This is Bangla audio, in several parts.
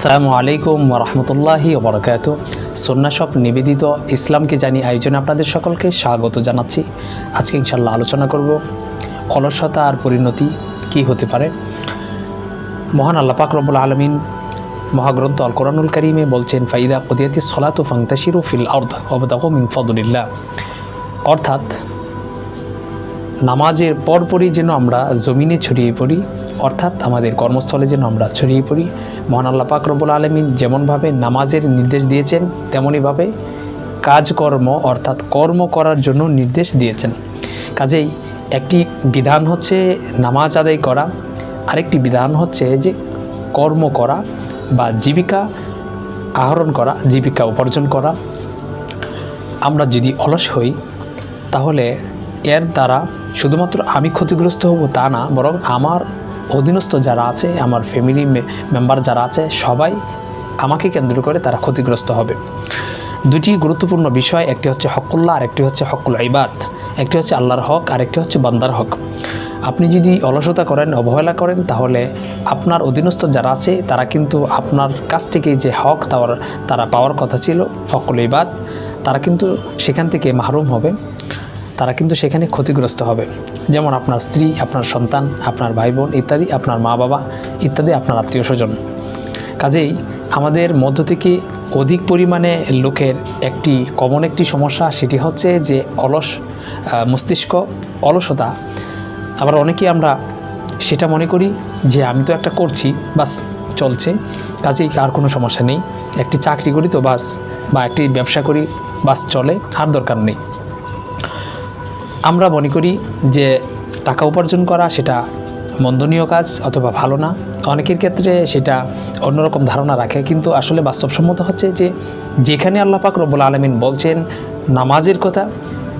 আসসালামু আলাইকুম রহমতুল্লাহি ওবরাকাত সন্ন্যাসব নিবেদিত ইসলামকে জানি আয়োজনে আপনাদের সকলকে স্বাগত জানাচ্ছি। আজকে ইনশাল্লাহ আলোচনা করব অলসতা আর পরিণতি কি হতে পারে। মহান আল্লাহ পাক রব্বুল আলমিন মহাগ্রন্থ আল কোরআনুল করিমে বলছেন, ফাইদা কদিয়াতি সলাতু ফাংতাশিরু ফিল আর্দ অবদাহ মিন ফদুলিল্লাহ। অর্থাৎ নামাজের পরপরই যেন আমরা জমিনে ছড়িয়ে পড়ি অর্থাৎ আমাদের কর্মস্থলে যেন আমরা ছড়িয়ে পড়ি, মহান আল্লাহ পাক রব্বুল আলমিন যেমনভাবে নামাজের নির্দেশ দিয়েছেন, তেমনইভাবে কাজকর্ম অর্থাৎ কর্ম করার জন্য নির্দেশ দিয়েছেন। কাজেই একটি বিধান হচ্ছে নামাজ আদায় করা, আরেকটি বিধান হচ্ছে যে কর্ম করা বা জীবিকা আহরণ করা, জীবিকা উপার্জন করা। আমরা যদি অলস হই, তাহলে এর দ্বারা শুধুমাত্র আমি ক্ষতিগ্রস্ত হব তা না, বরং আমার অধীনস্থ যারা আছে, আমার ফ্যামিলি মেম্বার যারা আছে, সবাই আমাকে কেন্দ্র করে তারা ক্ষতিগ্রস্ত হবে। দুটি গুরুত্বপূর্ণ বিষয়, একটি হচ্ছে হকুল্লাহ আর একটি হচ্ছে হকুল ইবাদ। একটি হচ্ছে আল্লাহর হক আর একটি হচ্ছে বান্দার হক। আপনি যদি অলসতা করেন, অবহেলা করেন, তাহলে আপনার অধীনস্থ যারা আছে, তারা কিন্তু আপনার কাছ থেকে যে হক, তার, তারা পাওয়ার কথা ছিল, হকুল ইবাদ, তারা কিন্তু সেখান থেকে মাহরুম হবে। তারা কিন্তু সেখানে ক্ষতিগ্রস্ত হবে। যেমন আপনার স্ত্রী, আপনার সন্তান, আপনার ভাই বোন ইত্যাদি, আপনার মা বাবা ইত্যাদি, আপনার আত্মীয় স্বজন। কাজেই আমাদের মধ্য থেকে অধিক পরিমাণে লোকের একটি কমন একটি সমস্যা, সেটি হচ্ছে যে অলস মস্তিষ্ক অলসতা। আবার অনেকেই আমরা সেটা মনে করি যে আমি তো একটা করছি, বাস চলছে। কাজেই আর কোনো সমস্যা নেই। একটি চাকরি করি তো বাস, বা একটি ব্যবসা করি, বাস চলে, আর দরকার নেই। আমরা মনে করি যে টাকা উপার্জন করা সেটা মন্দনীয় কাজ অথবা ভালো না। অনেকের ক্ষেত্রে সেটা অন্যরকম ধারণা রাখে। কিন্তু আসলে বাস্তবসম্মত হচ্ছে যে যেখানে আল্লাহ পাক রব্বুল আলমিন বলছেন নামাজের কথা,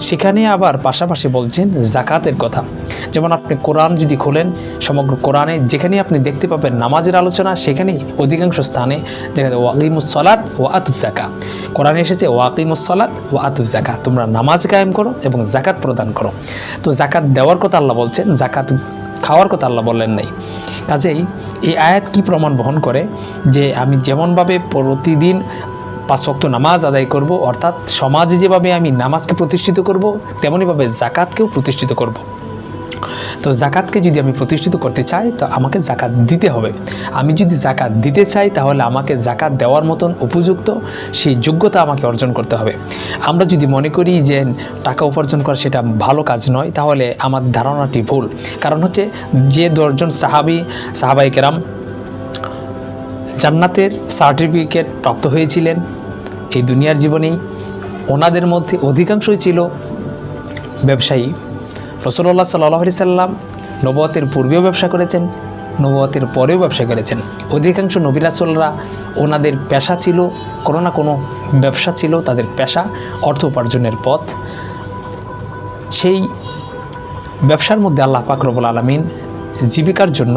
সেখানে আবার পাশাপাশি বলছেন জাকাতের কথা। যেমন আপনি কোরআন যদি খোলেন, সমগ্র কোরআনে যেখানে আপনি দেখতে পাবেন নামাজের আলোচনা, সেখানেই অধিকাংশ স্থানে দেখা যায় ওয়াকিমুসলাত ও আতুজাকা কোরআনে এসেছে ওয়াকিমুসলাত ও আতুজাকা তোমরা নামাজ কায়েম করো এবং জাকাত প্রদান করো। তো জাকাত দেওয়ার কথা আল্লাহ বলছেন জাকাত খাওয়ার কথা আল্লাহ বললেন নাই। কাজেই এই আয়াত কি প্রমাণ বহন করে? যে আমি যেমনভাবে প্রতিদিন পাঁচ ওয়াক্ত নামাজ আদায় করব, অর্থাৎ সমাজে যেভাবে আমি নামাজকে প্রতিষ্ঠিত করব, তেমনইভাবে জাকাতকেও প্রতিষ্ঠিত করব। তো জাকাতকে যদি আমি প্রতিষ্ঠিত করতে চাই, তো আমাকে জাকাত দিতে হবে। আমি যদি জাকাত দিতে চাই, তাহলে আমাকে জাকাত দেওয়ার মতন উপযুক্ত সেই যোগ্যতা আমাকে অর্জন করতে হবে। আমরা যদি মনে করি যে টাকা উপার্জন করা সেটা ভালো কাজ নয়, তাহলে আমার ধারণাটি ভুল। কারণ হচ্ছে যে দশজন সাহাবি সাহাবাই কেরাম জান্নাতের সার্টিফিকেট প্রাপ্ত হয়েছিলেন এই দুনিয়ার জীবনেই। ওনাদের মধ্যে অধিকাংশই ছিল ব্যবসায়ী। রসল্লাহ সাল্লাহ সাল্লাম নবতের পূর্বেও ব্যবসা করেছেন নবতের পরেও ব্যবসা করেছেন। অধিকাংশ নবিরাসলরা ওনাদের পেশা ছিল, কোনো না কোনো ব্যবসা ছিল, তাদের পেশা অর্থ উপার্জনের পথ। সেই ব্যবসার মধ্যে আল্লাহ পাক রব্বুল আলমিন জীবিকার জন্য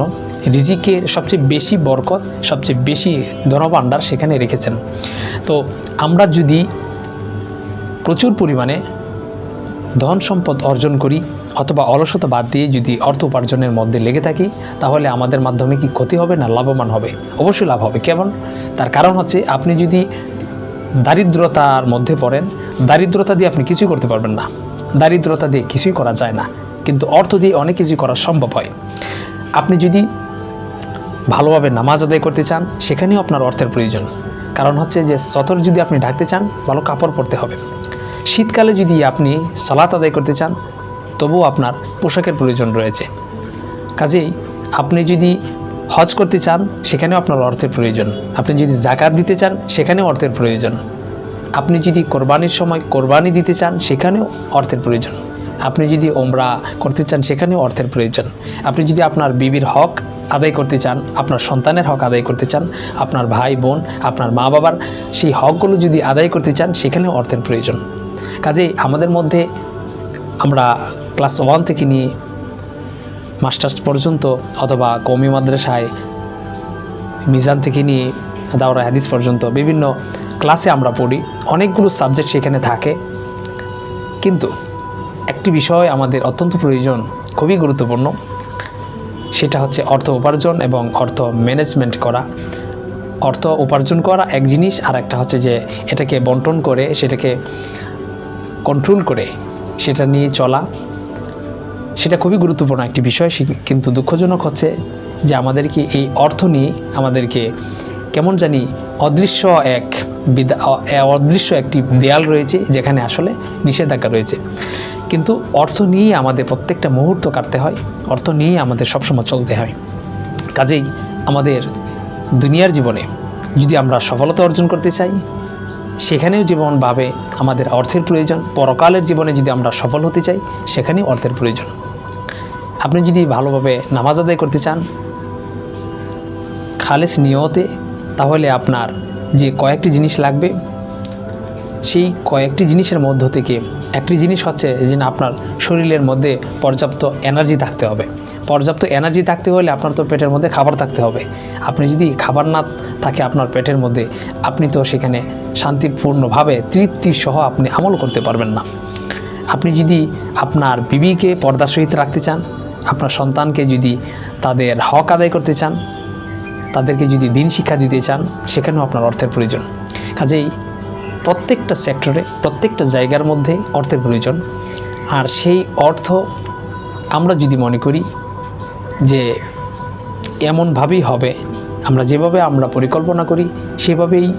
রিজিকের সবচেয়ে বেশি বরকত, সবচেয়ে বেশি ধনভাণ্ডার সেখানে রেখেছেন। তো আমরা যদি প্রচুর পরিমাণে ধন সম্পদ অর্জন করি অথবা অলসতা বাদ দিয়ে যদি অর্থ উপার্জনের মধ্যে লেগে থাকি, তাহলে আমাদের মাধ্যমে কি ক্ষতি হবে না লাভবান হবে? অবশ্যই লাভ হবে। কেমন? তার কারণ হচ্ছে আপনি যদি দারিদ্রতার মধ্যে পড়েন, দারিদ্রতা দিয়ে আপনি কিছুই করতে পারবেন না। দারিদ্রতা দিয়ে কিছুই করা যায় না। কিন্তু অর্থ দিয়ে অনেক কিছুই করা সম্ভব হয়। আপনি যদি ভালোভাবে নামাজ আদায় করতে চান, সেখানেও আপনার অর্থের প্রয়োজন। কারণ হচ্ছে যে সতর যদি আপনি ঢাকতে চান, ভালো কাপড় পরতে হবে। শীতকালে যদি আপনি সালাত আদায় করতে চান তবুও আপনার পোশাকের প্রয়োজন রয়েছে। কাজেই আপনি যদি হজ করতে চান, সেখানেও আপনার অর্থের প্রয়োজন। আপনি যদি জাকাত দিতে চান, সেখানেও অর্থের প্রয়োজন। আপনি যদি কোরবানির সময় কোরবানি দিতে চান, সেখানেও অর্থের প্রয়োজন। আপনি যদি ওমরা করতে চান, সেখানেও অর্থের প্রয়োজন। আপনি যদি আপনার বিবির হক আদায় করতে চান, আপনার সন্তানের হক আদায় করতে চান, আপনার ভাই, বোন, আপনার মা বাবার সেই হকগুলো যদি আদায় করতে চান, সেখানেও অর্থের প্রয়োজন। কাজেই আমাদের মধ্যে আমরা ক্লাস ওয়ান থেকে নিয়ে মাস্টার্স পর্যন্ত অথবা কমি মাদ্রাসায়, মিজান থেকে নিয়ে দাওরা হাদিস পর্যন্ত বিভিন্ন ক্লাসে আমরা পড়ি। অনেকগুলো সাবজেক্ট সেখানে থাকে। কিন্তু একটি বিষয় আমাদের অত্যন্ত প্রয়োজন, খুবই গুরুত্বপূর্ণ। সেটা হচ্ছে অর্থ উপার্জন এবং অর্থ ম্যানেজমেন্ট করা। অর্থ উপার্জন করা এক জিনিস আর একটা হচ্ছে যে এটাকে বন্টন করে, সেটাকে কন্ট্রোল করে সেটা নিয়ে চলা, সেটা খুবই গুরুত্বপূর্ণ একটি বিষয় কিন্তু দুঃখজনক হচ্ছে যে আমাদেরকে এই অর্থ নিয়ে আমাদেরকে কেমন জানি অদৃশ্য এক অদৃশ্য একটি দেয়াল রয়েছে যেখানে আসলে নিষেধাজ্ঞা রয়েছে। কিন্তু অর্থ নিয়ে আমাদের প্রত্যেকটা মুহূর্ত কাটতে হয়, অর্থ নিয়ে আমাদের সবসময় চলতে হয়। কাজেই আমাদের দুনিয়ার জীবনে যদি আমরা সফলতা অর্জন করতে চাই সেখানেও জীবনভাবে আমাদের অর্থের প্রয়োজন। পরকালের জীবনে যদি আমরা সফল হতে চাই সেখানেও অর্থের প্রয়োজন। আপনি যদি ভালোভাবে নামাজ আদায় করতে চান, খালেস নিয়তে, তাহলে আপনার যে কয়েকটি জিনিস লাগবে, সেই কয়েকটি জিনিসের মধ্য থেকে একটি জিনিস হচ্ছে যে আপনার শরীরের মধ্যে পর্যাপ্ত এনার্জি থাকতে হবে। পর্যাপ্ত এনার্জি থাকতে হলে আপনার তো পেটের মধ্যে খাবার থাকতে হবে। আপনি যদি খাবার না থাকে আপনার পেটের মধ্যে, আপনি তো সেখানে শান্তিপূর্ণভাবে তৃপ্তি সহ আপনি আমল করতে পারবেন না। আপনি যদি আপনার বিবিকে পর্দার সহিত রাখতে চান, আপনার সন্তানকে যদি তাদের হক আদায় করতে চান, তাদেরকে যদি দিন শিক্ষা দিতে চান, সেখানেও আপনার অর্থের প্রয়োজন। কাজেই প্রত্যেকটা সেক্টরে, প্রত্যেকটা জায়গার মধ্যে অর্থের প্রয়োজন। আর সেই অর্থ আমরা যদি মনে করি যে এমনভাবেই হবে। আমরা যেভাবে আমরা পরিকল্পনা করি, সেভাবেই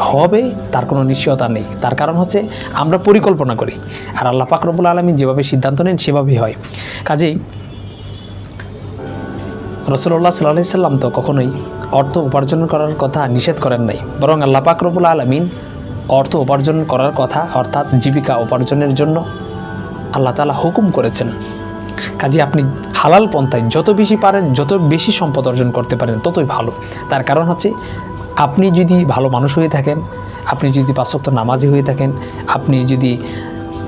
হবে, তার কোনো নিশ্চয়তা নেই। তার কারণ হচ্ছে আমরা পরিকল্পনা করি। আর আল্লাহ পাকরবুল আলমী যেভাবে সিদ্ধান্ত নেন, সেভাবেই হয়। কাজেই রসুল্লাহ সাল্লাহ সাল্লাম তো কখনোই অর্থ উপার্জন করার কথা নিষেধ করেন নাই। বরং আল্লাহ পাকরবুল আলমিন অর্থ উপার্জন করার কথা, অর্থাৎ জীবিকা উপার্জনের জন্য আল্লাহ তালা হুকুম করেছেন। কাজে আপনি হালাল পন্থায় যত বেশি পারেন, যত বেশি সম্পদ অর্জন করতে পারেন, ততই ভালো। তার কারণ হচ্ছে, আপনি যদি ভালো মানুষ হয়ে থাকেন, আপনি যদি পাঁচক্ত নামাজি হয়ে থাকেন, আপনি যদি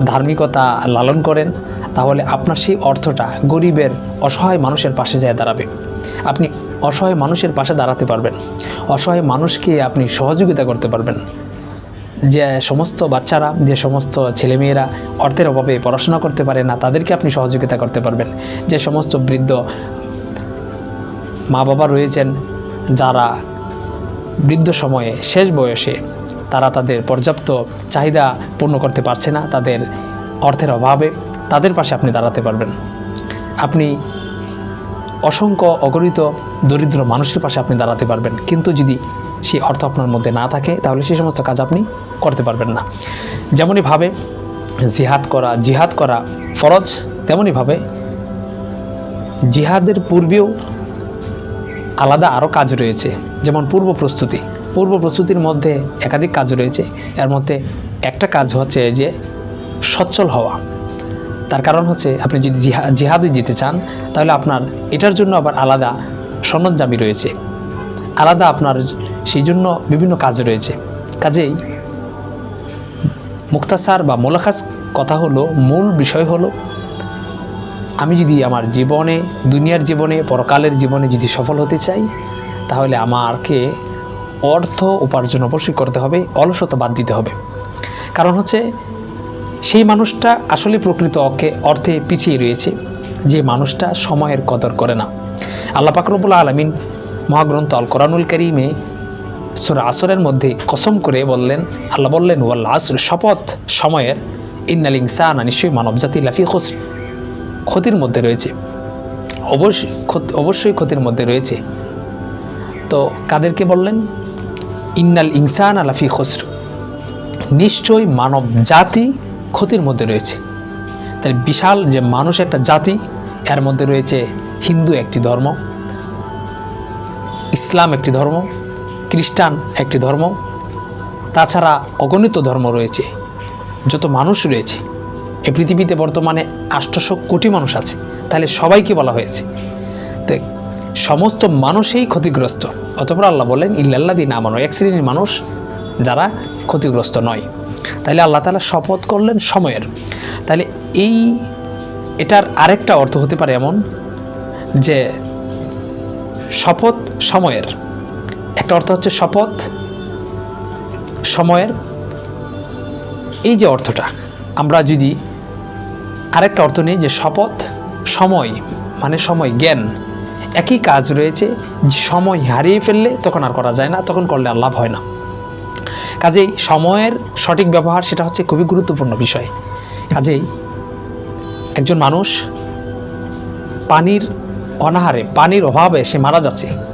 ধার্মিকতা লালন করেন, তাহলে আপনার সেই অর্থটা গরিবের অসহায় মানুষের পাশে যায় দাঁড়াবে। আপনি অসহায় মানুষের পাশে দাঁড়াতে পারবেন। অসহায় মানুষকে আপনি সহযোগিতা করতে পারবেন। যে সমস্ত বাচ্চারা, যে সমস্ত ছেলেমেয়েরা অর্থের অভাবে পড়াশোনা করতে পারে না, তাদেরকে আপনি সহযোগিতা করতে পারবেন। যে সমস্ত বৃদ্ধ মা বাবা রয়েছেন, যারা বৃদ্ধ সময়ে, শেষ বয়সে তারা তাদের পর্যাপ্ত চাহিদা পূর্ণ করতে পারছে না, তাদের অর্থের অভাবে তাদের পাশে আপনি দাঁড়াতে পারবেন। আপনি অসংখ্য অগণিত দরিদ্র মানুষের পাশে আপনি দাঁড়াতে পারবেন। কিন্তু যদি সেই অর্থ আপনার মধ্যে না থাকে, তাহলে সেই সমস্ত কাজ আপনি করতে পারবেন না। যেমনইভাবে জিহাদ করা জিহাদ করা ফরজ তেমনইভাবে জিহাদের পূর্বেও আলাদা আরও কাজ রয়েছে। যেমন পূর্ব প্রস্তুতি। পূর্ব প্রস্তুতির মধ্যে একাধিক কাজ রয়েছে। এর মধ্যে একটা কাজ হচ্ছে যে সচ্ছল হওয়া। তার কারণ হচ্ছে আপনি যদি জিহা, জিহাদে যেতে চান, তাহলে আপনার এটার জন্য আবার আলাদা সনদজামি রয়েছে। আলাদা আপনার সেই জন্য বিভিন্ন কাজ রয়েছে। কাজেই মুক্তাসার বা মোলাখাস কথা হলো, মূল বিষয় হলো, আমি যদি আমার জীবনে, দুনিয়ার জীবনে, পরকালের জীবনে যদি সফল হতে চাই, তাহলে আমাকে অর্থ উপার্জন অবশ্যই করতে হবে, অলসতা বাদ দিতে হবে। কারণ হচ্ছে, সেই মানুষটা আসলে প্রকৃত অকে অর্থে পিছিয়ে রয়েছে, যে মানুষটা সময়ের কদর করে না। আল্লাহ পাকরবুল্লা আলমিন মহাগ্রন্থ আল কোরআনুল করিমে সুরা আসরের মধ্যে কসম করে বললেন, আল্লাহ বললেন ওয়াল্লা আসর শপথ সময়ের। ইন্নাল ইনসানা নিশ্চয়ই মানবজাতি লাফি খোস ক্ষতির মধ্যে রয়েছে। অবশ্যই অবশ্যই ক্ষতির মধ্যে রয়েছে। তো কাদেরকে বললেন? ইন্নাল ইনসান আলাফি খসর। নিশ্চয়ই মানব জাতি ক্ষতির মধ্যে রয়েছে। তাই বিশাল যে মানুষ একটা জাতি, এর মধ্যে রয়েছে হিন্দু একটি ধর্ম, ইসলাম একটি ধর্ম খ্রিস্টান একটি ধর্ম, তাছাড়া অগণিত ধর্ম রয়েছে, যত মানুষ রয়েছে। এই পৃথিবীতে বর্তমানে আষ্টশো কোটি মানুষ আছে, তাহলে সবাইকে বলা হয়েছে। তো সমস্ত মানুষই ক্ষতিগ্রস্ত, অতপর আল্লাহ বলেন ইল্লাল্লা দিন আমানো এক শ্রেণির মানুষ যারা ক্ষতিগ্রস্ত নয়। তাহলে আল্লাহ তালা শপথ করলেন সময়ের। তাহলে এই এটার আরেকটা অর্থ হতে পারে এমন যে শপথ সময়ের। একটা অর্থ হচ্ছে শপথ, সময়ের। এই যে অর্থটা, আমরা যদি আরেকটা অর্থ নেই যে শপথ, সময় মানে সময়, জ্ঞান। একই কাজ রয়েছে, সময় হারিয়ে ফেললে তখন আর করা যায় না, তখন করলে আর লাভ হয় না। কাজেই সময়ের সঠিক ব্যবহার সেটা হচ্ছে খুবই গুরুত্বপূর্ণ বিষয়। কাজেই একজন মানুষ পানির অনাহারে, পানির অভাবে সে মারা যাচ্ছে।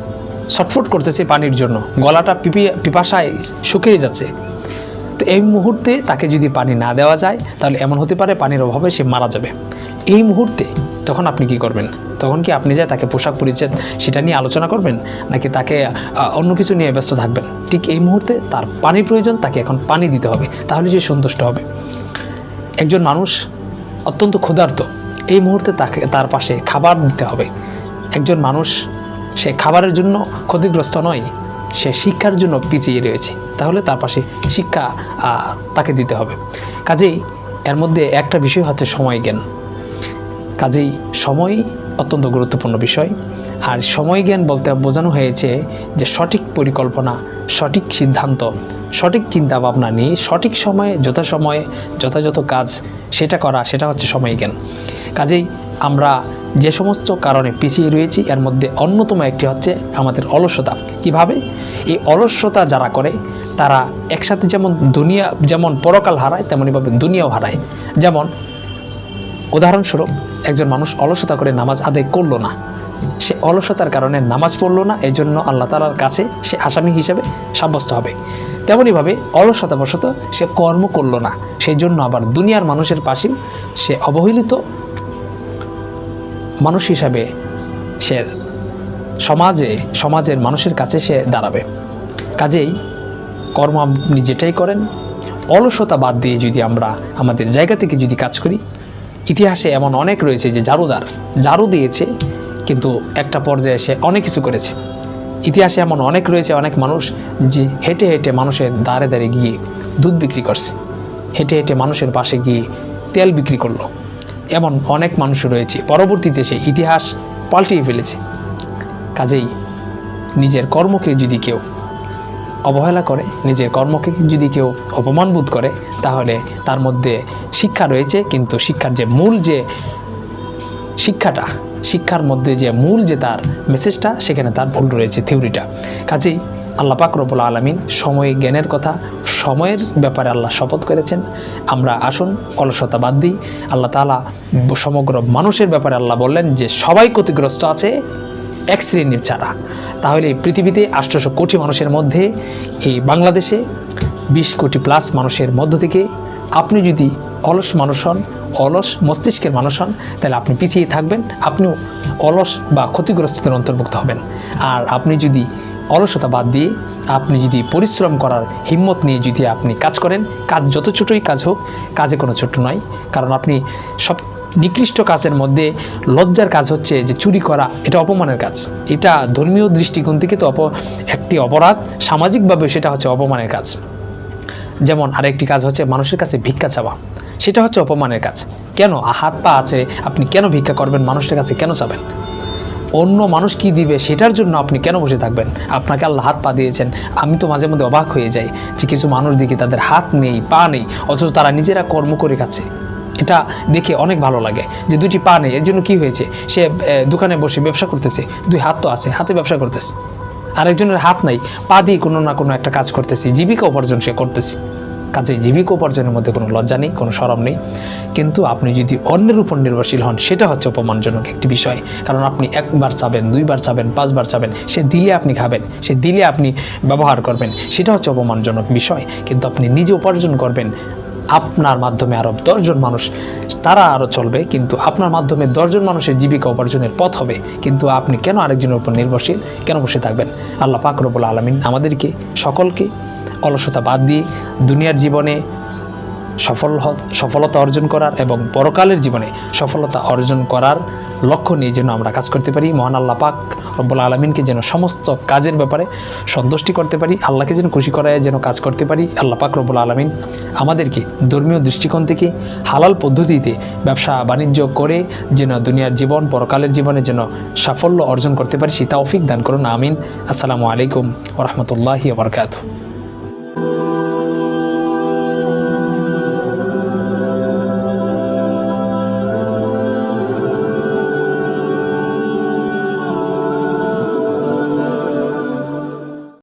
ছটফট করতেছে পানির জন্য। গলাটা পিপি, পিপাসায় শুকিয়ে যাচ্ছে। তো এই মুহূর্তে তাকে যদি পানি না দেওয়া যায়, তাহলে এমন হতে পারে পানির অভাবে সে মারা যাবে। এই মুহূর্তে তখন আপনি কি করবেন? তখন কি আপনি যায় তাকে পোশাক পরিচ্ছেদ সেটা নিয়ে আলোচনা করবেন, নাকি তাকে অন্য কিছু নিয়ে ব্যস্ত থাকবেন? ঠিক এই মুহূর্তে তার পানির প্রয়োজন, তাকে এখন পানি দিতে হবে, তাহলে সে সন্তুষ্ট হবে। একজন মানুষ অত্যন্ত ক্ষুধার্ত, এই মুহূর্তে তাকে, তার পাশে খাবার দিতে হবে। একজন মানুষ সে খাবারের জন্য ক্ষতিগ্রস্ত নয়, সে শিক্ষার জন্য পিছিয়ে রয়েছে। তাহলে তার পাশে শিক্ষা তাকে দিতে হবে। কাজেই এর মধ্যে একটা বিষয় হচ্ছে সময় জ্ঞান। কাজেই সময় অত্যন্ত গুরুত্বপূর্ণ বিষয়। আর সময় জ্ঞান বলতে বোঝানো হয়েছে যে সঠিক পরিকল্পনা, সঠিক সিদ্ধান্ত, সঠিক চিন্তা ভাবনা নিয়ে সঠিক সময়ে, যথাসময়ে, যথাযথ কাজ, সেটা করা, সেটা হচ্ছে সময় জ্ঞান। কাজেই আমরা যে সমস্ত কারণে পিছিয়ে রয়েছি, এর মধ্যে অন্যতম একটি হচ্ছে আমাদের অলসতা। কীভাবে? এই অলস্যতা যারা করে, তারা একসাথে যেমন দুনিয়া, যেমন পরকাল হারায়, তেমনইভাবে দুনিয়াও হারায়। যেমন, উদাহরণস্বরূপ, একজন মানুষ অলসতা করে নামাজ আদায় করল না। সে অলসতার কারণে নামাজ পড়ল না এই জন্য আল্লাহ তালার কাছে সে আসামি হিসেবে সাব্যস্ত হবে। তেমনইভাবে অলসতাবশত সে কর্ম করল না সেই জন্য আবার দুনিয়ার মানুষের পাশেও সে অবহেলিত মানুষ হিসাবে সে সমাজে, সমাজের মানুষের কাছে সে দাঁড়াবে। কাজেই কর্ম আপনি যেটাই করেন, অলসতা বাদ দিয়ে যদি আমরা আমাদের জায়গা থেকে যদি কাজ করি, ইতিহাসে এমন অনেক রয়েছে যে জারুদার, জারু দিয়েছে, কিন্তু একটা পর্যায়ে সে অনেক কিছু করেছে। ইতিহাসে এমন অনেক রয়েছে, অনেক মানুষ যে হেঁটে হেঁটে মানুষের দাঁড়ে দাঁড়ে গিয়ে দুধ বিক্রি করছে। হেঁটে হেঁটে মানুষের পাশে গিয়ে তেল বিক্রি করল। এমন অনেক মানুষ রয়েছে। পরবর্তীতে সে ইতিহাস পাল্টিয়ে ফেলেছে। কাজেই নিজের কর্মকে যদি কেউ অবহেলা করে, নিজের কর্মকে যদি কেউ অপমান বোধ করে, তাহলে তার মধ্যে শিক্ষা রয়েছে, কিন্তু শিক্ষার যে মূল যে শিক্ষাটা, শিক্ষার মধ্যে যে মূল যে তার মেসেজটা সেখানে তার ভুল রয়েছে থিওরিটা কাজেই আল্লাহ পাক রব্বুল আলমিন সময় জ্ঞানের কথা, সময়ের ব্যাপারে আল্লাহ শপথ করেছেন। আমরা আসুন অলসতা বাদ দিই। আল্লাহ তালা সমগ্র মানুষের ব্যাপারে আল্লাহ বললেন যে, সবাই ক্ষতিগ্রস্ত আছে, এক শ্রেণির ছাড়া তাহলে এই পৃথিবীতে আষ্টশো কোটি মানুষের মধ্যে, এই বাংলাদেশে বিশ কোটি প্লাস মানুষের মধ্য থেকে আপনি যদি অলস মানুষ হন, অলস মস্তিষ্কের মানুষ হন, তাহলে আপনি পিছিয়ে থাকবেন, আপনিও অলস বা ক্ষতিগ্রস্তদের অন্তর্ভুক্ত হবেন। আর আপনি যদি অলসতা বাদ দিয়ে আপনি যদি পরিশ্রম করার হিম্মত নিয়ে যদি আপনি কাজ করেন, কাজ যত ছোটোই কাজ হোক, কাজে কোনো ছোট নয়। কারণ আপনি সব নিকৃষ্ট কাজের মধ্যে লজ্জার কাজ হচ্ছে যে চুরি করা, এটা অপমানের কাজ। এটা ধর্মীয় দৃষ্টিকোণ থেকে তো অপ, একটি অপরাধ, সামাজিকভাবে সেটা হচ্ছে অপমানের কাজ। যেমন আরেকটি কাজ হচ্ছে মানুষের কাছে ভিক্ষা চাওয়া, সেটা হচ্ছে অপমানের কাজ। কেন? হাত পা আছে, আপনি কেন ভিক্ষা করবেন? মানুষের কাছে কেন চাবেন? অন্য মানুষ কি দিবে সেটার জন্য আপনি কেন বসে থাকবেন? আপনাকে আল্লাহ হাত পা দিয়েছেন। আমি তো মাঝে মধ্যে অবাক হয়ে যাই যে কিছু মানুষ দেখি তাদের হাত নেই, পা নেই, অথচ তারা নিজেরা কর্ম করে খাচ্ছে। এটা দেখে অনেক ভালো লাগে যে দুটি পা নেই, এর জন্য কি হয়েছে? সে দোকানে বসে ব্যবসা করতেছে, দুই হাত তো আছে, হাতে ব্যবসা করতেছে। আরেকজনের হাত নাই, পা দিয়ে কোনো না কোনো একটা কাজ করতেছি, জীবিকা উপার্জন সে করতেছে। কাজে জীবিকা উপার্জনের মধ্যে কোনো লজ্জা নেই, কোনো সরম নেই। কিন্তু আপনি যদি অন্যের উপর নির্ভরশীল হন, সেটা হচ্ছে অপমানজনক একটি বিষয়। কারণ আপনি একবার চাবেন, দুইবার চাবেন, পাঁচবার চাবেন, সে দিলে আপনি খাবেন, সে দিলে আপনি ব্যবহার করবেন, সেটা হচ্ছে অপমানজনক বিষয়। কিন্তু আপনি নিজে উপার্জন করবেন আপনার মাধ্যমে আরও দশজন মানুষ, তারা আরও চলবে, কিন্তু আপনার মাধ্যমে দশজন মানুষের জীবিকা উপার্জনের পথ হবে। কিন্তু আপনি কেন আরেকজনের উপর নির্ভরশীল? কেন বসে থাকবেন? আল্লাহ পাকরবুল আলমিন আমাদেরকে সকলকে অলসতা বাদ দিয়ে দুনিয়ার জীবনে সফল সফলতা অর্জন করার এবং পরকালের জীবনে সফলতা অর্জন করার লক্ষ্য নিয়ে যেন আমরা কাজ করতে পারি। মহান আল্লাহ পাক রব্বুল আলমিনকে যেন সমস্ত কাজের ব্যাপারে সন্তুষ্টি করতে পারি, আল্লাহকে যেন খুশি করায় যেন কাজ করতে পারি। আল্লাহ পাক রব্বুল আলমিন আমাদেরকে ধর্মীয় দৃষ্টিকোণ থেকে হালাল পদ্ধতিতে ব্যবসা বাণিজ্য করে যেন দুনিয়ার জীবন, পরকালের জীবনে যেন সাফল্য অর্জন করতে পারি সে অফিক দান করুন। আমিন। আসসালামু আলাইকুম ওরহমতুল্লাহি বরকাতু